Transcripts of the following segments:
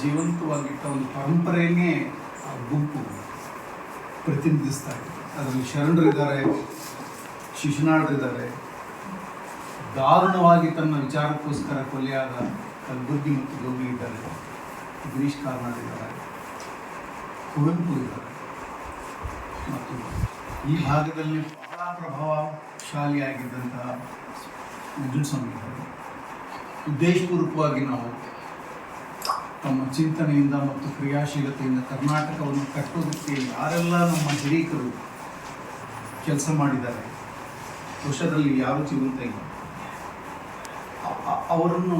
ಜೀವಂತವಾಗಿಟ್ಟ ಒಂದು ಪರಂಪರೆಯನ್ನೇ ಆ ಗುಂಪು ಪ್ರತಿನಿಧಿಸ್ತಾ ಇದೆ. ಅದರಲ್ಲಿ ಶರಣರಿದ್ದಾರೆ, ಶಿಶುನಾಳರಿದ್ದಾರೆ. ದಾರುಣವಾಗಿ ತನ್ನ ವಿಚಾರಕ್ಕೋಸ್ಕರ ಕೊಲೆಯಾದ ಕಲಬುರ್ಗಿ ಮತ್ತು ಗೌರಿ ಇದ್ದಾರೆ. ಗಿರೀಶ್ ಕಾರ್ನಾಡ್ ಇದ್ದಾರೆ ಕುವೆಂಪು ಇದ್ದಾರೆ. ಮತ್ತು ಈ ಭಾಗದಲ್ಲಿ ಬಹಳ ಪ್ರಭಾವಶಾಲಿಯಾಗಿದ್ದಂತಹ ನಂಜುಂಡಸ್ವಾಮಿ ಇದ್ದಾರೆ. ಉದ್ದೇಶಪೂರ್ವಕವಾಗಿ ನಾವು ತಮ್ಮ ಚಿಂತನೆಯಿಂದ ಮತ್ತು ಕ್ರಿಯಾಶೀಲತೆಯಿಂದ ಕರ್ನಾಟಕವನ್ನು ಕಟ್ಟೋದಕ್ಕೆ ಯಾರೆಲ್ಲ ನಮ್ಮ ಹಿರೀಕರು ಕೆಲಸ ಮಾಡಿದ್ದಾರೆ ವರ್ಷದಲ್ಲಿ ಯಾರು ಜೀವಂತ ಇಲ್ಲ. ಅವರನ್ನು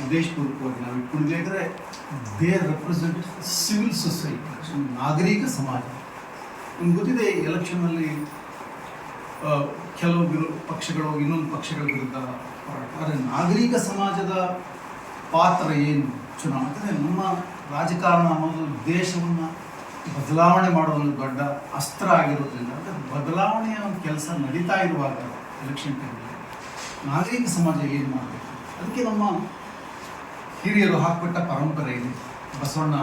ಉದ್ದೇಶಪೂರ್ವಕವಾಗಿ ನಾವು ಇಟ್ಕೊಂಡಿದ್ರೆ ದೇ ರೆಪ್ರೆಸೆಂಟ್ ಸಿವಿಲ್ ಸೊಸೈಟಿ ನಾಗರಿಕ ಸಮಾಜ. ನಿಮ್ಗೆ ಗೊತ್ತಿದೆ ಎಲೆಕ್ಷನ್ನಲ್ಲಿ ಆ, ಕೆಲವು ವಿರೋ ಪಕ್ಷಗಳು ಇನ್ನೊಂದು ಪಕ್ಷಗಳ ವಿರುದ್ಧ ಆದರೆ ನಾಗರಿಕ ಸಮಾಜದ ಪಾತ್ರ ಏನು? ಚುನಾವಣೆ ಅಂದರೆ ನಮ್ಮ ರಾಜಕಾರಣ ಅನ್ನೋದು ದೇಶವನ್ನು ಬದಲಾವಣೆ ಮಾಡೋ ಒಂದು ದೊಡ್ಡ ಅಸ್ತ್ರ ಆಗಿರೋದ್ರಿಂದ ಅಂದರೆ ಬದಲಾವಣೆಯ ಒಂದು ಕೆಲಸ ನಡೀತಾ ಇರುವಾಗ ಎಲೆಕ್ಷನ್ ಟೈಮಲ್ಲಿ ನಾಗರಿಕ ಸಮಾಜ ಏನು ಮಾಡಬೇಕು? ಅದಕ್ಕೆ ನಮ್ಮ ಹಿರಿಯರು ಹಾಕ್ಬಿಟ್ಟ ಪರಂಪರೆ ಇದೆ. ಬಸವಣ್ಣ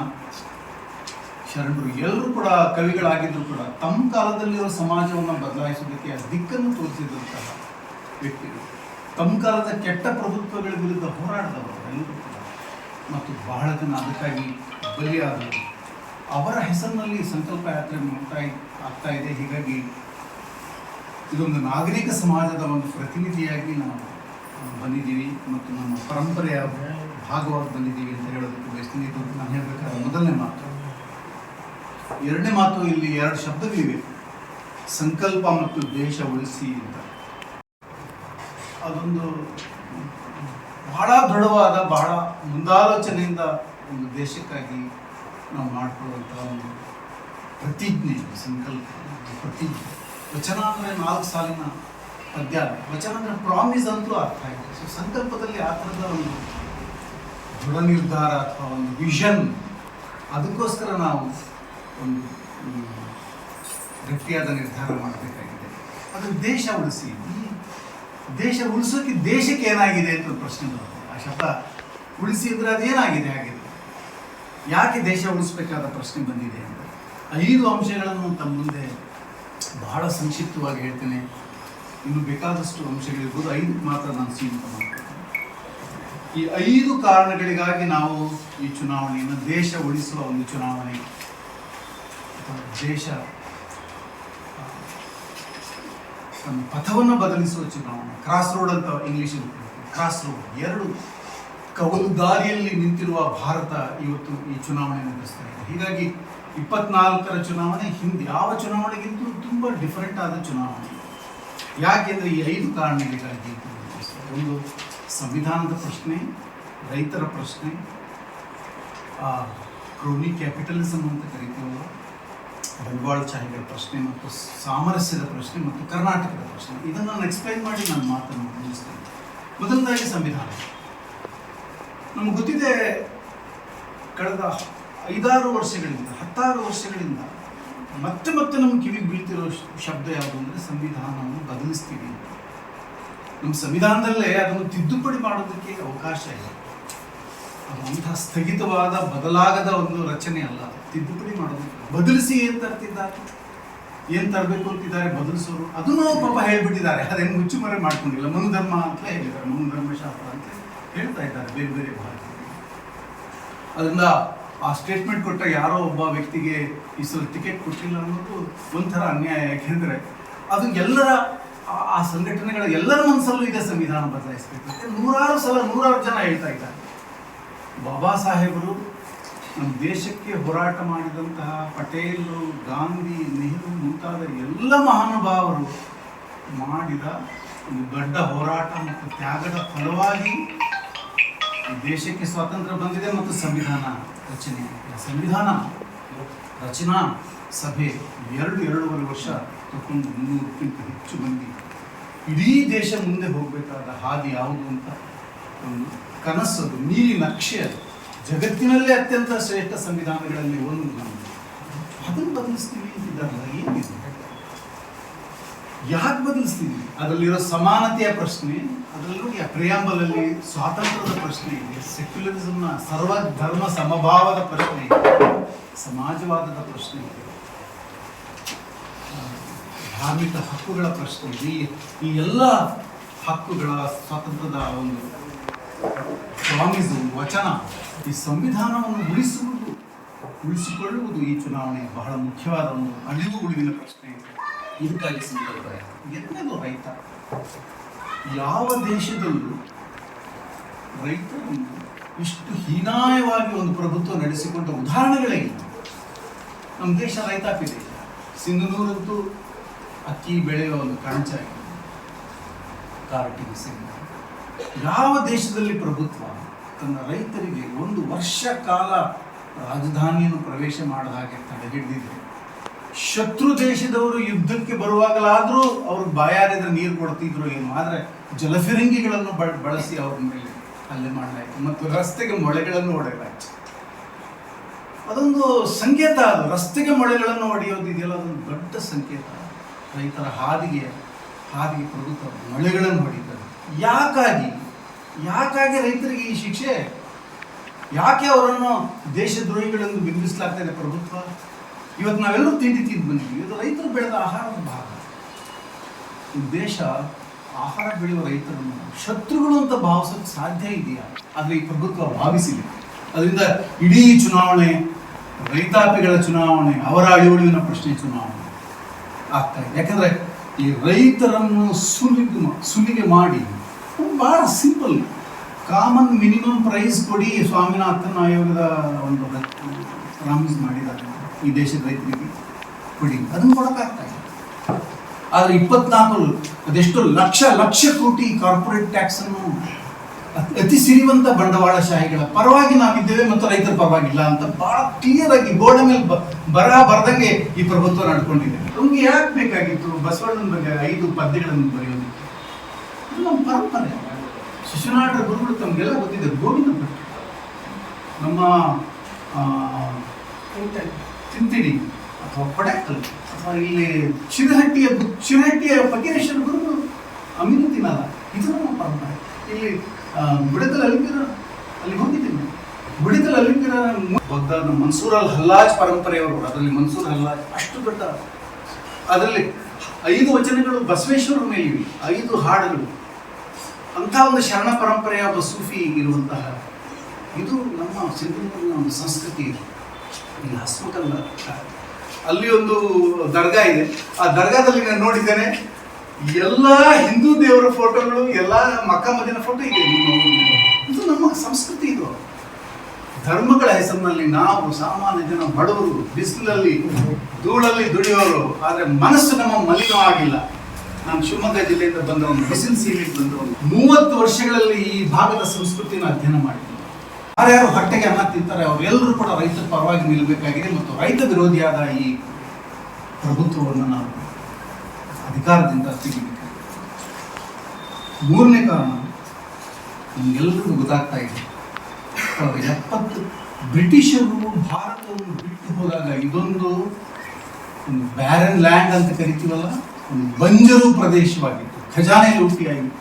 ಶರಣರು ಎಲ್ಲರೂ ಕೂಡ ಕವಿಗಳಾಗಿದ್ದರೂ ಕೂಡ ತಮ್ಮ ಕಾಲದಲ್ಲಿರೋ ಸಮಾಜವನ್ನು ಬದಲಾಯಿಸೋದಕ್ಕೆ ಆ ದಿಕ್ಕನ್ನು ತೋರಿಸಿದಂತಹ ವ್ಯಕ್ತಿಗಳು. ತಮ್ಮ ಕಾಲದ ಕೆಟ್ಟ ಪ್ರಭುತ್ವಗಳ ವಿರುದ್ಧ ಹೋರಾಡಿದವರು ಎಲ್ಲರೂ ಮತ್ತು ಬಹಳ ಜನ ಅದಕ್ಕಾಗಿ ಬಲಿಯಾದರು. ಅವರ ಹೆಸರಿನಲ್ಲಿ ಸಂಕಲ್ಪ ಯಾತ್ರೆ ಮಾಡ್ತಾ ಆಗ್ತಾ ಇದೆ. ಹೀಗಾಗಿ ಇದೊಂದು ನಾಗರಿಕ ಸಮಾಜದ ಒಂದು ಪ್ರತಿನಿಧಿಯಾಗಿ ನಾವು ಬಂದಿದ್ದೀವಿ ಮತ್ತು ನಮ್ಮ ಪರಂಪರೆಯ ಭಾಗವಾಗಿ ಬಂದಿದ್ದೀವಿ ಅಂತ ಹೇಳೋದಕ್ಕೆ ಬಯಸ್ತೀನಿ. ಇದು ನಾನು ಹೇಳಬೇಕಾದ ಮೊದಲನೇ ಮಾತು. ಎರಡನೇ ಮಾತು ಇಲ್ಲಿ ಎರಡು ಶಬ್ದಗಳಿವೆ. ಸಂಕಲ್ಪ ಮತ್ತು ದೇಶ ಉಳಿಸಿ ಅಂತ. ಅದೊಂದು ಬಹಳ ದೃಢವಾದ, ಬಹಳ ಮುಂದಾಲೋಚನೆಯಿಂದ ಒಂದು ದೇಶಕ್ಕಾಗಿ ನಾವು ಮಾಡಿಕೊಳ್ಳುವಂತಹ ಒಂದು ಪ್ರತಿಜ್ಞೆ ಸಂಕಲ್ಪ ಪ್ರತಿಜ್ಞೆ. ವಚನ ಅಂದರೆ ನಾಲ್ಕು ಸಾಲಿನ ಪದ್ಯ. ವಚನ ಅಂದರೆ ಪ್ರಾಮಿಸ್ ಅಂತೂ ಅರ್ಥ ಆಗಿದೆ ಸೊ ಸಂಕಲ್ಪದಲ್ಲಿ ಆ ಥರದ ಒಂದು ದೃಢ ನಿರ್ಧಾರ ಅಥವಾ ಒಂದು ವಿಷನ್ ಅದಕ್ಕೋಸ್ಕರ ನಾವು ಒಂದು ಗಟ್ಟಿಯಾದ ನಿರ್ಧಾರ ಮಾಡಬೇಕಾಗಿದೆ. ಅದು ದೇಶ ಉಳಿಸಿ. ದೇಶ ಉಳಿಸೋಕೆ ದೇಶಕ್ಕೆ ಏನಾಗಿದೆ ಅಂತ ಒಂದು ಪ್ರಶ್ನೆ ಬರುತ್ತೆ ಆ ಶಬ್ದ ಉಳಿಸಿ ಅಂದರೆ ಅದೇನಾಗಿದೆ ಆಗಿದೆ ಯಾಕೆ ದೇಶ ಉಳಿಸಬೇಕಾದ ಪ್ರಶ್ನೆ ಬಂದಿದೆ ಅಂತ. ಐದು ಅಂಶಗಳನ್ನು ತಮ್ಮ ಮುಂದೆ ಬಹಳ ಸಂಕ್ಷಿಪ್ತವಾಗಿ ಹೇಳ್ತೇನೆ. ಇನ್ನು ಬೇಕಾದಷ್ಟು ಅಂಶಗಳಿರ್ಬೋದು ಐದು ಮಾತ್ರ ನಾನು ಸೀಮಿತ ಮಾಡ್ತೇನೆ ಈ ಐದು ಕಾರಣಗಳಿಗಾಗಿ ನಾವು ಈ ಚುನಾವಣೆಯನ್ನು ದೇಶ ಉಳಿಸುವ ಒಂದು ಚುನಾವಣೆ. ಅಥವಾ ದೇಶ ತನ್ನ ಪಥವನ್ನು ಬದಲಿಸುವ ಚುನಾವಣೆ. ಕ್ರಾಸ್ ರೋಡ್ ಅಂತ ಇಂಗ್ಲಿಷ್ ಕ್ರಾಸ್ ರೋಡ್ ಎರಡು ಕವಲು ದಾರಿಯಲ್ಲಿ ನಿಂತಿರುವ ಭಾರತ ಇವತ್ತು ಈ ಚುನಾವಣೆ ನಡೆಸ್ತಾ ಇದೆ. ಹೀಗಾಗಿ ಇಪ್ಪತ್ನಾಲ್ಕರ ಚುನಾವಣೆ ಹಿಂದೆ. ಯಾವ ಚುನಾವಣೆಗಿಂತಲೂ ತುಂಬ ಡಿಫರೆಂಟ್ ಆದ ಚುನಾವಣೆ. ಯಾಕೆಂದರೆ ಈ ಐದು ಕಾರಣಗಳಿಗಾಗಿ ಒಂದು ಸಂವಿಧಾನದ ಪ್ರಶ್ನೆ, ರೈತರ ಪ್ರಶ್ನೆ ಕ್ರೋನಿ ಕ್ಯಾಪಿಟಲಿಸಮ್ ಅಂತ ಕರಿತೀವಲ್ಲ ಬಂಡವಾಳಶಾಹಿಗಳ ಪ್ರಶ್ನೆ ಮತ್ತು ಸಾಮರಸ್ಯದ ಪ್ರಶ್ನೆ ಮತ್ತು ಕರ್ನಾಟಕದ ಪ್ರಶ್ನೆ. ಇದನ್ನು ನಾನು ಎಕ್ಸ್ಪ್ಲೈನ್ ಮಾಡಿ ನಾನು ಮಾತನ್ನು ಮುಗಿಸ್ತೇನೆ. ಮೊದಲನೇದಾಗಿ ಸಂವಿಧಾನ. ನಮ್ಗೆ ಗೊತ್ತಿದೆ, ಕಳೆದ ಐದಾರು ವರ್ಷಗಳಿಂದ, ಹತ್ತಾರು ವರ್ಷಗಳಿಂದ ಮತ್ತೆ ಮತ್ತೆ ನಮ್ಮ ಕಿವಿಗೆ ಬೀಳ್ತಿರೋ ಶಬ್ದ ಯಾವುದು ಅಂದರೆ ಸಂವಿಧಾನವನ್ನು ಬದಲಿಸ್ತೀವಿ ನಮ್ಮ ಸಂವಿಧಾನದಲ್ಲೇ ಅದನ್ನು ತಿದ್ದುಪಡಿ ಮಾಡೋದಕ್ಕೆ ಅವಕಾಶ ಇಲ್ಲ. ಅಂತಹ ಸ್ಥಗಿತವಾದ, ಬದಲಾಗದ ಒಂದು ರಚನೆ ಅಲ್ಲ ತಿದ್ದುಪಡಿ ಮಾಡೋದು. ಬದಲಿಸಿ ಏನು ತರ್ತಿದ್ದಾರೆ? ಏನು ತರಬೇಕು ಅಂತಿದ್ದಾರೆ ಬದಲಿಸೋರು? ಅದನ್ನು ಪಾಪ ಹೇಳ್ಬಿಟ್ಟಿದ್ದಾರೆ. ಅದೇನು ಮುಚ್ಚುಮರೆ ಮಾಡ್ಕೊಂಡಿಲ್ಲ. ಮನುಧರ್ಮ ಅಂತ ಹೇಳಿದ್ದಾರೆ. ಮನುಧರ್ಮಶಾಸ್ತ್ರ ಅಂತ ಹೇಳ್ತಾ ಇದ್ದಾರೆ ಬೇರೆ ಬೇರೆ ಭಾರತ ಅದರಿಂದ ಆ ಸ್ಟೇಟ್ಮೆಂಟ್ ಕೊಟ್ಟ ಯಾರೋ ಒಬ್ಬ ವ್ಯಕ್ತಿಗೆ ಈ ಟಿಕೆಟ್ ಕೊಟ್ಟಿಲ್ಲ ಅನ್ನೋದು ಒಂಥರ ಅನ್ಯಾಯ. ಯಾಕೆಂದ್ರೆ ಅದು ಎಲ್ಲರ, ಆ- ಸಂಘಟನೆಗಳ ಎಲ್ಲರ ಮನಸ್ಸಲ್ಲೂ ಇದೆ ಸಂವಿಧಾನ ಬದಲಾಯಿಸಬೇಕು. ಅಂತ ನೂರಾರು ಸಲ ನೂರಾರು ಜನ ಹೇಳ್ತಾ ಇದ್ದಾರೆ. ಬಾಬಾ ಸಾಹೇಬರು ನಮ್ಮ ದೇಶಕ್ಕೆ ಹೋರಾಟ ಮಾಡಿದಂತಹ ಪಟೇಲು, ಗಾಂಧಿ, ನೆಹರು ಮುಂತಾದ ಎಲ್ಲ ಮಹಾನುಭಾವರು ಮಾಡಿದ ಒಂದು ದೊಡ್ಡ ಹೋರಾಟ ಮತ್ತು ತ್ಯಾಗದ ಫಲವಾಗಿ ದೇಶಕ್ಕೆ ಸ್ವಾತಂತ್ರ್ಯ ಬಂದಿದೆ ಮತ್ತು ಸಂವಿಧಾನ ರಚನೆ. ಸಂವಿಧಾನ ರಚನಾ ಸಭೆ ಎರಡು ಎರಡೂವರೆ ವರ್ಷ ತಗೊಂಡು ಮುನ್ನೂರಕ್ಕಿಂತ ಹೆಚ್ಚು ಮಂದಿ ಇಡೀ ದೇಶ ಮುಂದೆ ಹೋಗಬೇಕಾದ ಹಾದಿ ಯಾವುದು ಅಂತ ಒಂದು ಕನಸದು, ನೀಲಿ ನಕ್ಷೆ ಅದು. ಜಗತ್ತಿನಲ್ಲೇ ಅತ್ಯಂತ ಶ್ರೇಷ್ಠ ಸಂವಿಧಾನಗಳಲ್ಲಿ ಒಂದು ನಮ್ಮದು ಅದನ್ನು ಬದಲಿಸ್ತೀವಿ ಅಂತಿದ್ದಾರಲ್ಲ, ಏನಿದೆ? ಯಾಕೆ ಬದಲಿಸ್ತೀವಿ? ಅದರಲ್ಲಿರೋ ಸಮಾನತೆಯ ಪ್ರಶ್ನೆ, ಅದರಲ್ಲೂ ಆ ಪ್ರಿಯಾಂಬಲಲ್ಲಿ ಸ್ವಾತಂತ್ರ್ಯದ ಪ್ರಶ್ನೆ ಇದೆ, ಸೆಕ್ಯುಲರಿಸಮ್ನ ಸರ್ವ ಧರ್ಮ ಸಮಭಾವದ ಪ್ರಶ್ನೆ ಇದೆ, ಸಮಾಜವಾದದ ಪ್ರಶ್ನೆ ಇದೆ. ಧಾರ್ಮಿಕ ಹಕ್ಕುಗಳ ಪ್ರಶ್ನೆ ಇದೆ. ಈ ಎಲ್ಲ ಹಕ್ಕುಗಳ ಸ್ವಾತಂತ್ರ್ಯದ ಒಂದು ಪ್ರಾಮಿಸು ವಚನ ಈ ಸಂವಿಧಾನವನ್ನು ಉಳಿಸುವುದು ಉಳಿಸಿಕೊಳ್ಳುವುದು ಈ ಚುನಾವಣೆ ಬಹಳ ಮುಖ್ಯವಾದ ಒಂದು ಅಳಿವು ಉಳಿವಿನ ಪ್ರಶ್ನೆ. ಇದೆ ಇದಕ್ಕಾಗಿ ಸಂದರ್ಭ ರೈತ. ಯಾವ ದೇಶದಲ್ಲೂ ರೈತರನ್ನು ಇಷ್ಟು ಹೀನಾಯವಾಗಿ ಒಂದು ಪ್ರಭುತ್ವ ನಡೆಸಿಕೊಂಡ ಉದಾಹರಣೆಗಳೇ ಇಲ್ಲ ನಮ್ಮ ದೇಶ ರೈತಾಪಿ ದೇಶ. ಸಿಂಧನೂರಂತೂ ಅಕ್ಕಿ ಬೆಳೆಯುವ ಒಂದು ಕಣಚ ಕಾರ್ಟಿಂಗ್ ಸಿಂಧ ಯಾವ ದೇಶದಲ್ಲಿ ಪ್ರಭುತ್ವ? ತನ್ನ ರೈತರಿಗೆ ಒಂದು ವರ್ಷ ಕಾಲ ರಾಜಧಾನಿಯನ್ನು ಪ್ರವೇಶ ಮಾಡದ ಹಾಗೆ ತಡೆಹಿಡಿದಿದೆ ಶತ್ರು ದೇಶದವರು ಯುದ್ಧಕ್ಕೆ ಬರುವಾಗಲಾದರೂ ಅವ್ರು ಬಾಯಾರಿದ್ರೆ ನೀರು ಕೊಡ್ತಿದ್ರು ಏನು, ಆದರೆ ಜಲಫಿರಂಗಿಗಳನ್ನು ಬಳ, ಬಳಸಿ ಅವ್ರ ಮೇಲೆ ಹಲ್ಲೆ ಮಾಡಲಾಯಿತು ಮತ್ತು ರಸ್ತೆಗೆ ಮೊಳೆಗಳನ್ನು ಹೊಡೆಯಲಾಯಿತು ಅದೊಂದು ಸಂಕೇತ ಅದು. ರಸ್ತೆಗೆ ಮೊಳೆಗಳನ್ನು ಹೊಡೆಯೋದಿದೆಯಲ್ಲ ಅದೊಂದು ದೊಡ್ಡ ಸಂಕೇತ. ರೈತರ ಹಾದಿಗೆ ಹಾದಿಗೆ ಪ್ರಭುತ್ವ ಮೊಳೆಗಳನ್ನು ಹೊಡಿತಾರೆ ಯಾಕಾಗಿ? ಯಾಕಾಗಿ ರೈತರಿಗೆ ಈ ಶಿಕ್ಷೆ? ಯಾಕೆ ಅವರನ್ನು ದೇಶದ್ರೋಹಿಗಳೆಂದು ಬಿಂಬಿಸಲಾಗ್ತಾ ಇದೆ ಪ್ರಭುತ್ವ? ಇವತ್ತು ನಾವೆಲ್ಲರೂ ತಿಂಡಿ ತಿಂದು ಬಂದಿದ್ವಿ ಇದು ರೈತರು ಬೆಳೆದ ಆಹಾರದ ಭಾಗ. ದೇಶ ಆಹಾರ ಬೆಳೆಯುವ ರೈತರನ್ನು ಶತ್ರುಗಳು ಅಂತ ಭಾವಿಸೋಕೆ ಸಾಧ್ಯ ಇದೆಯಾ? ಆದರೆ ಈ ಪ್ರಭುತ್ವ ಭಾವಿಸಿದೆ. ಅದರಿಂದ ಇಡೀ ಚುನಾವಣೆ, ರೈತಾಪಿಗಳ ಚುನಾವಣೆ, ಅವರ ಅಳಿವಳಿವಿನ ಪ್ರಶ್ನೆ ಚುನಾವಣೆ ಆಗ್ತಾ ಇದೆ. ಯಾಕಂದ್ರೆ ಈ ರೈತರನ್ನು ಸುಲಿಗೆ ಸುಲಿಗೆ ಮಾಡಿ, ಭಾಳ ಸಿಂಪಲ್ ಕಾಮನ್ ಮಿನಿಮಮ್ ಪ್ರೈಸ್ ಕೊಡಿ ಸ್ವಾಮಿನಾಥನ್ ಆಯೋಗದ ಒಂದು ಪ್ರಾಮಿಸ್ ಮಾಡಿದ್ದಾರೆ ಈ ದೇಶದ ರೈತರಿಗೆ. ಕೊಡಿ, ಅದನ್ನು ಕೊಡೋಕ್ಕಾಗ್ತಾ ಇಲ್ಲ. ಆದರೆ ಇಪ್ಪತ್ನಾಲ್ಕು, ಅದೆಷ್ಟು ಲಕ್ಷ ಲಕ್ಷ ಕೋಟಿ ಕಾರ್ಪೊರೇಟ್ ಟ್ಯಾಕ್ಸ್ ಅನ್ನು ಅತಿ- ಸಿರಿವಂತ ಬಂಡವಾಳಶಾಹಿಗಳ ಪರವಾಗಿ ನಾವಿದ್ದೇವೆ ಮತ್ತು ರೈತರ ಪರವಾಗಿಲ್ಲ ಅಂತ ಬಹಳ ಕ್ಲಿಯರ್ ಆಗಿ ಬೋರ್ಡ್ ಮೇಲೆ ಬರ ಬರದಂಗೆ ಈ ಪ್ರಭುತ್ವ ನಡ್ಕೊಂಡಿದೆ. ನಮ್ಗೆ ಯಾಕೆ ಬೇಕಾಗಿತ್ತು ಬಸವಣ್ಣನ ಬಗ್ಗೆ ಐದು ಪದ್ಯಗಳನ್ನು ಬರೆಯೋದು? ನಮ್ಮ ಪರಂಪರೆ. ಶಿಶುನಾಟ ಗುರುಗಳು ತಮಗೆಲ್ಲ ಗೊತ್ತಿದೆ, ಗೋವಿಂದ ಭಟ್. ನಮ್ಮ ತಿಂತಿಡಿ ಅಥವಾ ಪಡಕ್ಕಲ್ ಅಥವಾ ಇಲ್ಲಿ ಶಿರಹಟ್ಟಿಯ ಶಿರಹಟ್ಟಿಯ ಫಕೀರೇಶ್ವರ ಗುರುಗಳು ತಿನ್ನಲ್ಲ ಇದು ನಮ್ಮ ಪರಂಪರೆ. ಇಲ್ಲಿ ಬುಡಕಲ್ ಅಲಿಪಿರ ಅಲ್ಲಿ ಹೋಗಿದ್ದೀನಿ. ಬುಡಕಲ್ ಅಲಿಪಿರ ಬಗ್ದಾದ ಮನ್ಸೂರ್ ಅಲ್ ಹಲ್ಲಾಜ್ ಪರಂಪರೆಯವರು, ಅದರಲ್ಲಿ ಮನ್ಸೂರ್ ಹಲ್ಲಾಜ್ ಅಷ್ಟು ದೊಡ್ಡ ಅದರಲ್ಲಿ ಐದು ವಚನಗಳು ಬಸವೇಶ್ವರ ಮೇಲೆ ಐದು ಹಾಡುಗಳು. ಅಂಥ ಒಂದು ಶರಣ ಪರಂಪರೆಯ ಒಬ್ಬ ಸೂಫಿ ಇರುವಂತಹ, ಇದು ನಮ್ಮ ಸಿಂಧೂರಿನ ಒಂದು ಸಂಸ್ಕೃತಿ ಇದು. ಇಲ್ಲಿ ಹಸ್ಮಕಲ್ಲ ಅಲ್ಲಿ ಒಂದು ದರ್ಗಾ ಇದೆ. ಆ ದರ್ಗಾದಲ್ಲಿ ನಾನು ನೋಡಿದ್ದೇನೆ ಎಲ್ಲ ಹಿಂದೂ ದೇವರ ಫೋಟೋಗಳು, ಎಲ್ಲ ಮಕ್ಕ ಮದಿನ ಫೋಟೋ ಇದೆ ಇದು ನಮ್ಮ ಸಂಸ್ಕೃತಿ ಇದು. ಧರ್ಮಗಳ ಹೆಸರಿನಲ್ಲಿ ನಾವು ಸಾಮಾನ್ಯ ಜನ ಬಡವರು, ಬಿಸಿಲಲ್ಲಿ, ಧೂಳಲ್ಲಿ ದುಡಿಯೋರು, ಆದರೆ ಮನಸ್ಸು ನಮ್ಮ ಮಲಿನವಾಗಿಲ್ಲ ನಾನು ಶಿವಮೊಗ್ಗ ಜಿಲ್ಲೆಯಿಂದ ಬಂದವನು, ಬಿಸಿಲು ಸೀಲಿಗೆ ಬಂದವನು. ಮೂವತ್ತು ವರ್ಷಗಳಲ್ಲಿ ಈ ಭಾಗದ ಸಂಸ್ಕೃತಿನ ಅಧ್ಯಯನ ಮಾಡಿದ್ದೀನಿ. ಯಾರ್ಯಾರು ಹೊಟ್ಟೆಗೆ ಅನ್ನ ತಿಂತಾರೆ ಅವರೆಲ್ಲರೂ ಕೂಡ ರೈತರ ಪರವಾಗಿ ನಿಲ್ಲಬೇಕಾಗಿದೆ ಮತ್ತು ರೈತ ವಿರೋಧಿಯಾದ ಈ ಪ್ರಭುತ್ವವನ್ನು ನಾವು ಅಧಿಕಾರದಿಂದ ತೆಗಿಬೇಕು. ಮೂರನೇ ಕಾರಣ ನಿಮಗೆಲ್ಲರಿಗೂ ಗೊತ್ತಾಗ್ತಾ ಇದೆ. ಎಪ್ಪತ್ತು ಬ್ರಿಟಿಷರು ಭಾರತವನ್ನು ಬಿಟ್ಟು ಹೋದಾಗ ಇದೊಂದು ಒಂದು ಬ್ಯಾರನ್ ಲ್ಯಾಂಡ್ ಅಂತ ಕರಿತೀವಲ್ಲ, ಒಂದು ಬಂಜರು ಪ್ರದೇಶವಾಗಿತ್ತು. ಖಜಾನೆ ಲೂಟಿಯಾಗಿತ್ತು.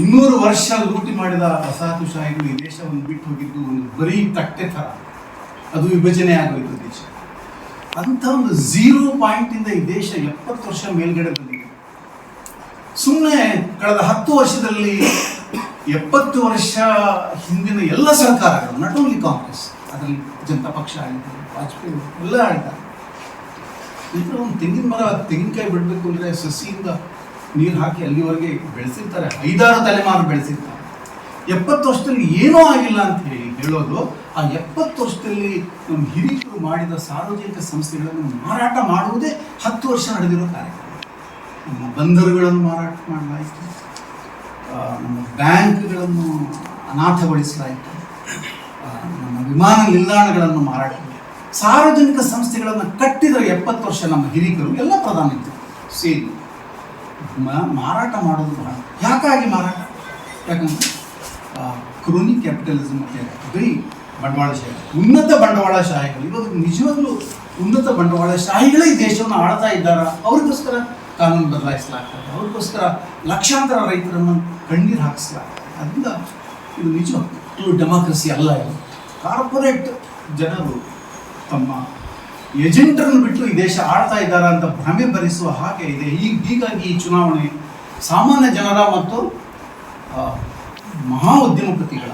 ಇನ್ನೂರು ವರ್ಷ ಲೂಟಿ ಮಾಡಿದ ವಸಾಹತುಶಾಹಿಗಳು ಈ ದೇಶವನ್ನು ಬಿಟ್ಟು ಹೋಗಿದ್ದು ಒಂದು ಬರೀ ತಟ್ಟೆ ಥರ. ಅದು ವಿಭಜನೆ ಆಗೋಯ್ತು ದೇಶ. ಅಂತ ಒಂದು ಝೀರೋ ಪಾಯಿಂಟಿಂದ ಈ ದೇಶ ಎಪ್ಪತ್ತು ವರ್ಷ ಮೇಲ್ಗಡೆ ಬಂದಿದೆ ಸುಮ್ಮನೆ ಕಳೆದ ಹತ್ತು ವರ್ಷದಲ್ಲಿ ಎಪ್ಪತ್ತು ವರ್ಷ ಹಿಂದಿನ ಎಲ್ಲ ಸರ್ಕಾರಗಳು ನಾಟ್ ಓನ್ಲಿ ಕಾಂಗ್ರೆಸ್, ಅದರಲ್ಲಿ ಜನತಾ ಪಕ್ಷ ಆಳಿದ್ದಾರೆ ವಾಜಪೇಯಿ ಎಲ್ಲ ಆಳಿದ್ದಾರೆ ಇದ್ರೆ ಒಂದು ತೆಂಗಿನ ಮರ, ತೆಂಗಿನಕಾಯಿ ಬಿಡಬೇಕು ಅಂದರೆ ಸಸಿಯಿಂದ ನೀರು ಹಾಕಿ ಅಲ್ಲಿವರೆಗೆ ಬೆಳೆಸಿರ್ತಾರೆ. ಐದಾರು ತಲೆಮಾರು ಬೆಳೆಸಿರ್ತಾರೆ. ಎಪ್ಪತ್ತು ವರ್ಷದಲ್ಲಿ ಏನೂ ಆಗಿಲ್ಲ ಅಂತ ಹೇಳಿ ಹೇಳೋದು ಆ ಎಪ್ಪತ್ತು ವರ್ಷದಲ್ಲಿ ನಮ್ಮ ಹಿರಿಯರು ಮಾಡಿದ ಸಾರ್ವಜನಿಕ ಸಂಸ್ಥೆಗಳನ್ನು ಮಾರಾಟ ಮಾಡುವುದೇ ಹತ್ತು ವರ್ಷ ನಡೆದಿರೋ ಕಾರ್ಯಕ್ರಮ. ನಮ್ಮ ಬಂದರುಗಳನ್ನು ಮಾರಾಟ ಮಾಡಲಾಯಿತು. ನಮ್ಮ ಬ್ಯಾಂಕ್ಗಳನ್ನು ಅನಾಥಗೊಳಿಸಲಾಯಿತು. ನಮ್ಮ ವಿಮಾನ ನಿಲ್ದಾಣಗಳನ್ನು ಮಾರಾಟ ಸಾರ್ವಜನಿಕ ಸಂಸ್ಥೆಗಳನ್ನು ಕಟ್ಟಿದ ಎಪ್ಪತ್ತು ವರ್ಷ ನಮ್ಮ ಹಿರಿಕರು ಎಲ್ಲ ಪ್ರಧಾನ ಇತ್ತು ಸೇರಿ ಮಾರಾಟ ಮಾಡೋದು ಬಹಳ ಯಾಕಾಗಿ ಮಾರಾಟ? ಯಾಕಂದ್ರೆ ಕ್ರೋನಿ ಕ್ಯಾಪಿಟಲಿಸಮ್ ಅಂತ ಬರೀ ಬಂಡವಾಳಶಾಹಿ ಉನ್ನತ ಬಂಡವಾಳಶಾಹಿಗಳು ಇವಾಗ ನಿಜವಾಗ್ಲೂ ಉನ್ನತ ಬಂಡವಾಳಶಾಹಿಗಳೇ ಈ ದೇಶವನ್ನು ಆಳ್ತಾ ಇದ್ದಾರಾ? ಅವ್ರಿಗೋಸ್ಕರ ಕಾನೂನು ಬದಲಾಯಿಸಲಾಗ್ತದೆ. ಅವ್ರಿಗೋಸ್ಕರ ಲಕ್ಷಾಂತರ ರೈತರನ್ನು ಕಣ್ಣೀರು ಹಾಕಿಸಲಾಗ್ತದೆ. ಅದರಿಂದ ಇದು ನಿಜವಾಗ್ಲೂ ಡೆಮಾಕ್ರಸಿ ಅಲ್ಲ ಇದು. ಕಾರ್ಪೊರೇಟ್ ಜನರು ತಮ್ಮ ಏಜೆಂಟರನ್ನು ಬಿಟ್ಟು ಈ ದೇಶ ಆಳ್ತಾ ಇದ್ದಾರ ಅಂತ ಭ್ರಮೆ ಭರಿಸುವ ಹಾಗೆ ಇದೆ. ಈಗ ಹೀಗಾಗಿ ಈ ಚುನಾವಣೆ ಸಾಮಾನ್ಯ ಜನರ ಮತ್ತು ಮಹಾ ಉದ್ಯಮಪತಿಗಳ